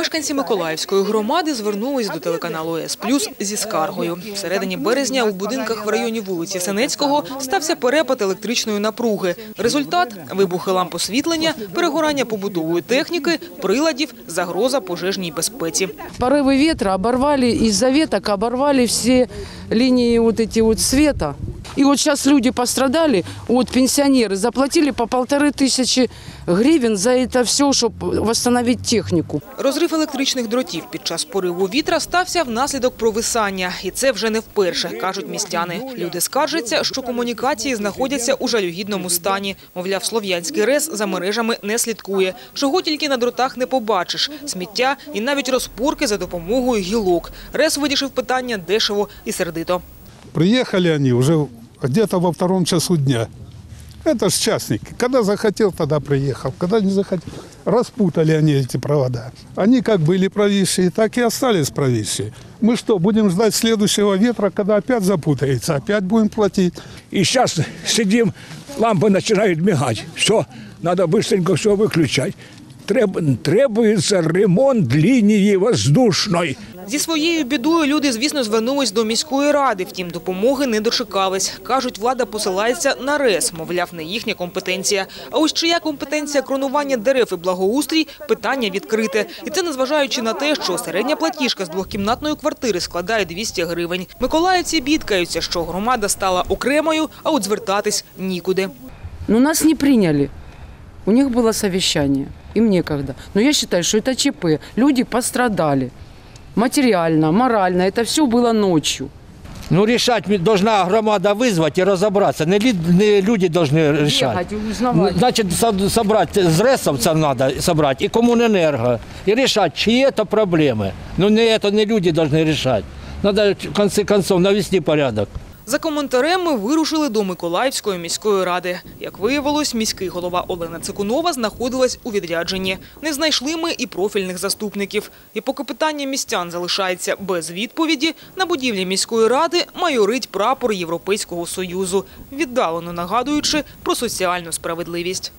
Мешканці Миколаївської громади звернулись до телеканалу ЕС Плюс зі скаргою. В середині березня у будинках в районі вулиці Сенецького стався перепад електричної напруги. Результат – вибухи ламп освітлення, перегорання побутової техніки, приладів, загроза пожежній безпеці. Порывы ветра оборвали, из-за веток оборвали все линии вот эти вот света. И вот сейчас люди пострадали, вот пенсионеры заплатили по полторы тысячи гривен за это все, чтобы восстановить технику. Розрив електричних дротів під час пориву вітра стався внаслідок провисання. І це вже не вперше, кажуть містяни. Люди скаржаться, що комунікації знаходяться у жалюгідному стані. Мовляв, Слов'янський РЕС за мережами не слідкує. Чого тільки на дротах не побачиш. Сміття і навіть розпорки за допомогою гілок. РЕС вирішив питання дешево і сердито. Приехали они уже где-то во втором часу дня. Это ж частник. Когда захотел, тогда приехал. Когда не захотел, распутали они эти провода. Они как были провисшие, так и остались провисшие. Мы что, будем ждать следующего ветра, когда опять запутается, опять будем платить? И сейчас сидим, лампы начинают мигать. Все, надо быстренько все выключать. Треб- требуется ремонт линии воздушной. Зі своєю бідою люди, звісно, звернулись до міської ради. Втім, допомоги не дочекались. Кажуть, влада посилається на РЕС, мовляв, не їхня компетенція. А ось чия компетенція кронування дерев і благоустрій – питання відкрите. І це незважаючи на те, що середня платіжка з двохкімнатної квартири складає 200 гривень. Миколаївці бідкаються, що громада стала окремою, а от звертатись нікуди. Но нас не приняли. У них было совещание, им некогда. Но я считаю, что это ЧП. Люди пострадали. Материально, морально. Это все было ночью. Ну, решать ми- должна громада вызвать и разобраться. Не, лі- не люди должны решать. Ехать и узнавать. Значит, со- собрать з ресовцев надо собрать и коммунэнерго. И решать, чьи это проблемы. Но не это не люди должны решать. Надо, в конце концов, навести порядок. За коментарем ми вирушили до Миколаївської міської ради. Як виявилось, міський голова Олена Цикунова знаходилась у відрядженні. Не знайшли ми і профільних заступників. І поки питання містян залишається без відповіді, на будівлі міської ради майорить прапор Європейського Союзу, віддалено нагадуючи про соціальну справедливість.